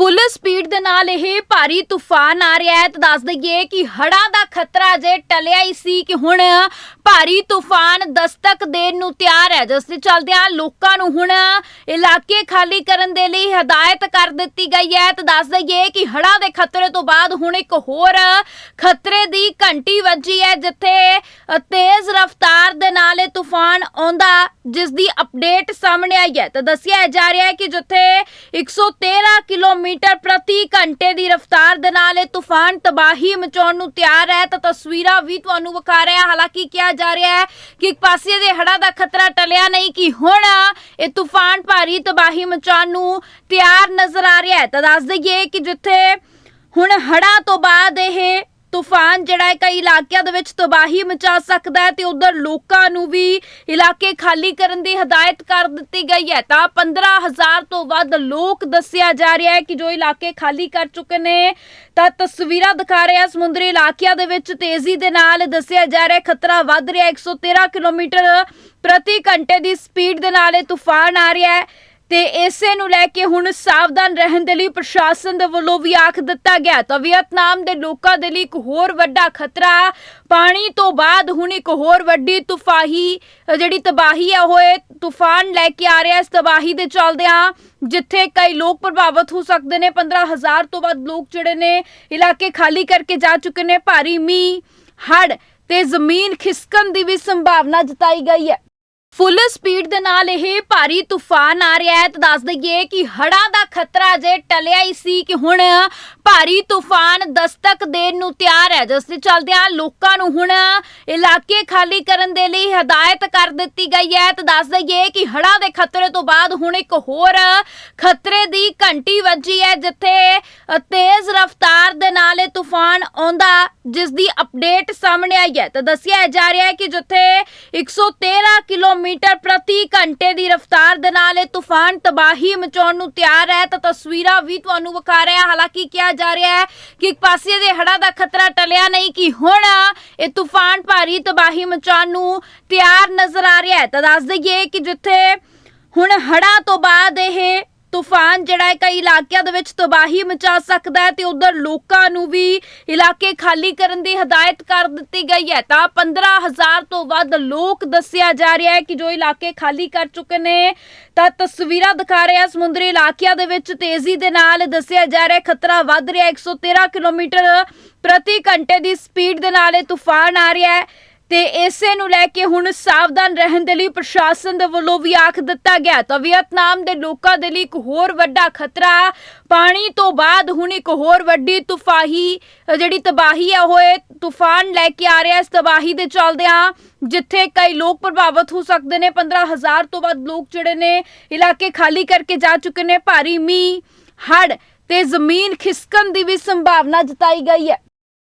Full speed ਦੇ ਨਾਲ ਇਹ ਭਾਰੀ ਤੂਫਾਨ ਆ ਰਿਹਾ ਹੈ। ਤਾਂ ਦੱਸ ਦਈਏ ਕਿ ਹੜ੍ਹਾਂ ਦਾ ਖਤਰਾ ਜੇ ਟਲਿਆ ਹੀ ਸੀ ਕਿ ਹੁਣ ਭਾਰੀ ਤੂਫਾਨ ਦਸਤਕ ਦੇਣ ਨੂੰ ਤਿਆਰ ਹੈ। ਜਿਸ ਦੇ ਚਲਦਿਆਂ ਲੋਕਾਂ ਨੂੰ ਹੁਣ ਇਲਾਕੇ ਖਾਲੀ ਕਰਨ ਦੇ ਲਈ ਹਦਾਇਤ ਕਰ ਦਿੱਤੀ ਗਈ ਹੈ। ਤਾਂ ਦੱਸ ਦਈਏ ਕਿ ਹੜ੍ਹਾਂ ਦੇ ਖਤਰੇ ਤੋਂ ਬਾਅਦ ਹੁਣ ਇੱਕ ਹੋਰ ਖਤਰੇ ਦੀ ਘੰਟੀ ਵੱਜੀ ਹੈ ਜਿੱਥੇ ਤੇਜ਼ ਰਫ਼ਤਾਰ ਦੇ ਨਾਲ ਇਹ ਤੂਫਾਨ ਆਉਂਦਾ ਜਿਸ ਦੀ ਅਪਡੇਟ ਸਾਹਮਣੇ ਆਈ ਹੈ। ਤਾਂ ਦੱਸਿਆ ਜਾ ਰਿਹਾ ਹੈ ਕਿ ਜਿੱਥੇ 113 ਕਿਲੋਮੀਟਰ ਪ੍ਰਤੀ ਘੰਟੇ ਦੀ ਰਫ਼ਤਾਰ ਦੇ ਨਾਲ ਇਹ ਤੂਫਾਨ ਤਬਾਹੀ ਮਚਾਉਣ ਨੂੰ ਤਿਆਰ ਹੈ, ਤਾਂ ਤਸਵੀਰਾਂ ਵੀ ਤੁਹਾਨੂੰ ਵਿਖਾ ਰਿਹਾ ਹਾਲਾਂਕਿ ਕਿਹਾ ਜਾ ਰਿਹਾ ਹੈ ਕਿ ਇੱਕ ਪਾਸੇ ਦੇ ਹੜ੍ਹਾਂ ਦਾ ਖਤਰਾ ਟਲਿਆ ਨਹੀਂ ਕਿ ਹੁਣ ਇਹ ਤੂਫਾਨ ਭਾਰੀ ਤਬਾਹੀ ਮਚਾਉਣ ਨੂੰ ਤਿਆਰ ਨਜ਼ਰ ਆ ਰਿਹਾ ਹੈ। ਤਾਂ ਦੱਸ ਦਈਏ ਕਿ ਜਿੱਥੇ ਹੁਣ ਹੜ੍ਹਾਂ ਤੋਂ ਬਾਅਦ ਇਹ ਤੂਫਾਨ ਜਿਹੜਾ ਹੈ ਕਈ ਇਲਾਕਿਆਂ ਦੇ ਵਿੱਚ ਤਬਾਹੀ ਮਚਾ ਸਕਦਾ ਹੈ ਤੇ ਉਧਰ ਲੋਕਾਂ ਨੂੰ ਵੀ ਇਲਾਕੇ ਖਾਲੀ ਕਰਨ ਦੀ ਹਦਾਇਤ ਕਰ ਦਿੱਤੀ ਗਈ ਹੈ। ਤਾਂ 15000 ਤੋਂ ਵੱਧ ਲੋਕ ਦੱਸਿਆ ਜਾ ਰਿਹਾ ਹੈ ਕਿ ਜੋ ਇਲਾਕੇ ਖਾਲੀ ਕਰ ਚੁੱਕੇ ਨੇ, ਤਾਂ ਤਸਵੀਰਾਂ ਦਿਖਾ ਰਹੇ ਰਿਹਾ ਸਮੁੰਦਰੀ ਇਲਾਕਿਆਂ ਦੇ ਵਿੱਚ ਤੇਜ਼ੀ ਦੇ ਨਾਲ ਦੱਸਿਆ ਜਾ ਰਿਹਾ ਖਤਰਾ ਵੱਧ ਰਿਹਾ ਹੈ। 113 ਕਿਲੋਮੀਟਰ ਪ੍ਰਤੀ ਘੰਟੇ ਦੀ ਸਪੀਡ ਦੇ ਨਾਲ ਇਹ ਤੂਫਾਨ ਆ ਰਿਹਾ ਹੈ। ਤੇ ਇਸੇ ਨੂੰ ਲੈ ਕੇ ਹੁਣ ਸਾਵਧਾਨ ਰਹਿਣ ਦੇ ਲਈ ਪ੍ਰਸ਼ਾਸਨ ਦੇ ਵੱਲੋਂ ਵੀ ਆਖ ਦਿੱਤਾ ਗਿਆ ਤਾਂ ਵੀਅਤਨਾਮ ਦੇ ਲੋਕਾਂ ਦੇ ਲਈ ਇੱਕ ਹੋਰ ਵੱਡਾ ਖਤਰਾ ਪਾਣੀ ਤੋਂ ਬਾਅਦ ਹੁਣ ਇੱਕ ਹੋਰ ਵੱਡੀ ਤੂਫਾਹੀ, ਜਿਹੜੀ ਤਬਾਹੀ ਆ, ਉਹ ਇਹ ਤੂਫਾਨ ਲੈ ਕੇ ਆ ਰਿਹਾ ਇਸ ਤਬਾਹੀ ਦੇ ਚਲਦਿਆਂ ਜਿੱਥੇ ਕਈ ਲੋਕ ਪ੍ਰਭਾਵਿਤ ਹੋ ਸਕਦੇ ਨੇ 15000 ਤੋਂ ਵੱਧ ਲੋਕ ਜਿਹੜੇ ਨੇ ਇਲਾਕੇ ਖਾਲੀ ਕਰਕੇ ਜਾ ਚੁੱਕੇ ਨੇ। ਭਾਰੀ ਮੀਂਹ, ਹੜ੍ਹ ਤੇ ਜ਼ਮੀਨ ਖਿਸਕਣ ਦੀ ਵੀ ਸੰਭਾਵਨਾ ਜਤਾਈ ਗਈ ਹੈ। ਫੁੱਲ ਸਪੀਡ ਦੇ ਨਾਲ ਇਹ ਭਾਰੀ ਤੂਫਾਨ ਆ ਰਿਹਾ ਹੈ। ਤਾਂ ਦੱਸ ਦਈਏ ਕਿ ਹੜ੍ਹਾਂ ਦਾ ਖਤਰਾ ਜੇ ਟਲਿਆ ਹੀ ਸੀ ਕਿ ਹੁਣ ਭਾਰੀ ਤੂਫਾਨ ਦਸਤਕ ਦੇਣ ਨੂੰ ਤਿਆਰ ਹੈ। ਜਿਸ ਦੇ ਚੱਲਦਿਆਂ ਲੋਕਾਂ ਨੂੰ ਹੁਣ ਇਲਾਕੇ ਖਾਲੀ ਕਰਨ ਦੇ ਲਈ ਹਦਾਇਤ ਕਰ ਦਿੱਤੀ ਗਈ ਹੈ। ਤਾਂ ਦੱਸ ਦਈਏ ਕਿ ਹੜਾਂ ਦੇ ਖਤਰੇ ਤੋਂ ਬਾਅਦ ਹੁਣ ਇੱਕ ਹੋਰ ਖਤਰੇ ਦੀ ਘੰਟੀ ਵੱਜੀ ਹੈ ਜਿੱਥੇ ਤੇਜ਼ ਰਫ਼ਤਾਰ ਦੇ ਨਾਲ ਇਹ ਤੂਫਾਨ ਆਉਂਦਾ ਜਿਸ ਦੀ ਅਪਡੇਟ ਸਾਹਮਣੇ ਆਈ ਹੈ। ਤਾਂ ਦੱਸਿਆ ਜਾ ਰਿਹਾ ਹੈ ਕਿ ਜਿੱਥੇ 113 ਕਿਲੋਮੀਟਰ ਪ੍ਰਤੀ ਘੰਟੇ ਦੀ ਰਫ਼ਤਾਰ ਦੇ ਨਾਲ ਇਹ ਤੂਫਾਨ ਤਬਾਹੀ ਮਚਾਉਣ ਨੂੰ ਤਿਆਰ ਹੈ, ਤਾਂ ਤਸਵੀਰਾਂ ਵੀ ਤੁਹਾਨੂੰ ਵਿਖਾ ਰਿਹਾ ਹਾਲਾਂਕਿ ਕਿਹਾ ਜਾ ਰਿਹਾ ਹੈ ਕਿ ਇੱਕ ਪਾਸੇ ਦੇ ਹੜ੍ਹਾਂ ਦਾ ਖਤਰਾ ਟਲਿਆ ਨਹੀਂ ਕਿ ਹੁਣ ਇਹ ਤੂਫਾਨ ਭਾਰੀ ਤਬਾਹੀ ਮਚਾਉਣ ਨੂੰ ਤਿਆਰ ਨਜ਼ਰ ਆ ਰਿਹਾ ਹੈ। ਤਾਂ ਦੱਸ ਦਈਏ ਕਿ ਜਿੱਥੇ ਹੁਣ ਹੜ੍ਹਾਂ ਤੋਂ ਬਾਅਦ ਇਹ ਤੂਫਾਨ ਜਿਹੜਾ ਹੈ ਕਈ ਇਲਾਕਿਆਂ ਦੇ ਵਿੱਚ ਤਬਾਹੀ ਮਚਾ ਸਕਦਾ ਹੈ ਤੇ ਉਧਰ ਲੋਕਾਂ ਨੂੰ ਵੀ ਇਲਾਕੇ ਖਾਲੀ ਕਰਨ ਦੀ ਹਦਾਇਤ ਕਰ ਦਿੱਤੀ ਗਈ ਹੈ। ਤਾਂ 15000 ਤੋਂ ਵੱਧ ਲੋਕ ਦੱਸਿਆ ਜਾ ਰਿਹਾ ਹੈ ਕਿ ਜੋ ਇਲਾਕੇ ਖਾਲੀ ਕਰ ਚੁੱਕੇ ਨੇ, ਤਾਂ ਤਸਵੀਰਾਂ ਦਿਖਾ ਰਹੇ ਰਿਹਾ ਸਮੁੰਦਰੀ ਇਲਾਕਿਆਂ ਦੇ ਵਿੱਚ ਤੇਜ਼ੀ ਦੇ ਨਾਲ ਦੱਸਿਆ ਜਾ ਰਿਹਾ ਖਤਰਾ ਵੱਧ ਰਿਹਾ ਹੈ। 113 ਕਿਲੋਮੀਟਰ ਪ੍ਰਤੀ ਘੰਟੇ ਦੀ ਸਪੀਡ ਦੇ ਨਾਲ ਇਹ ਤੂਫਾਨ ਆ ਰਿਹਾ ਹੈ। ਤੇ ਇਸੇ ਨੂੰ ਲੈ ਕੇ ਹੁਣ ਸਾਵਧਾਨ ਰਹਿਣ ਦੇ ਲਈ ਪ੍ਰਸ਼ਾਸਨ ਦੇ ਵੱਲੋਂ ਵੀ ਆਖ ਦਿੱਤਾ ਗਿਆ ਤਾਂ ਵੀਅਤਨਾਮ ਦੇ ਲੋਕਾਂ ਦੇ ਲਈ ਇੱਕ ਹੋਰ ਵੱਡਾ ਖਤਰਾ ਪਾਣੀ ਤੋਂ ਬਾਅਦ ਹੁਣ ਇੱਕ ਹੋਰ ਵੱਡੀ ਤੂਫਾਹੀ, ਜਿਹੜੀ ਤਬਾਹੀ ਆ, ਉਹ ਇਹ ਤੂਫਾਨ ਲੈ ਕੇ ਆ ਰਿਹਾ ਇਸ ਤਬਾਹੀ ਦੇ ਚਲਦਿਆਂ ਜਿੱਥੇ ਕਈ ਲੋਕ ਪ੍ਰਭਾਵਿਤ ਹੋ ਸਕਦੇ ਨੇ 15000 ਤੋਂ ਵੱਧ ਲੋਕ ਜਿਹੜੇ ਨੇ ਇਲਾਕੇ ਖਾਲੀ ਕਰਕੇ ਜਾ ਚੁੱਕੇ ਨੇ। ਭਾਰੀ ਮੀਂਹ, ਹੜ੍ਹ ਤੇ ਜ਼ਮੀਨ ਖਿਸਕਣ ਦੀ ਵੀ ਸੰਭਾਵਨਾ ਜਤਾਈ ਗਈ ਹੈ।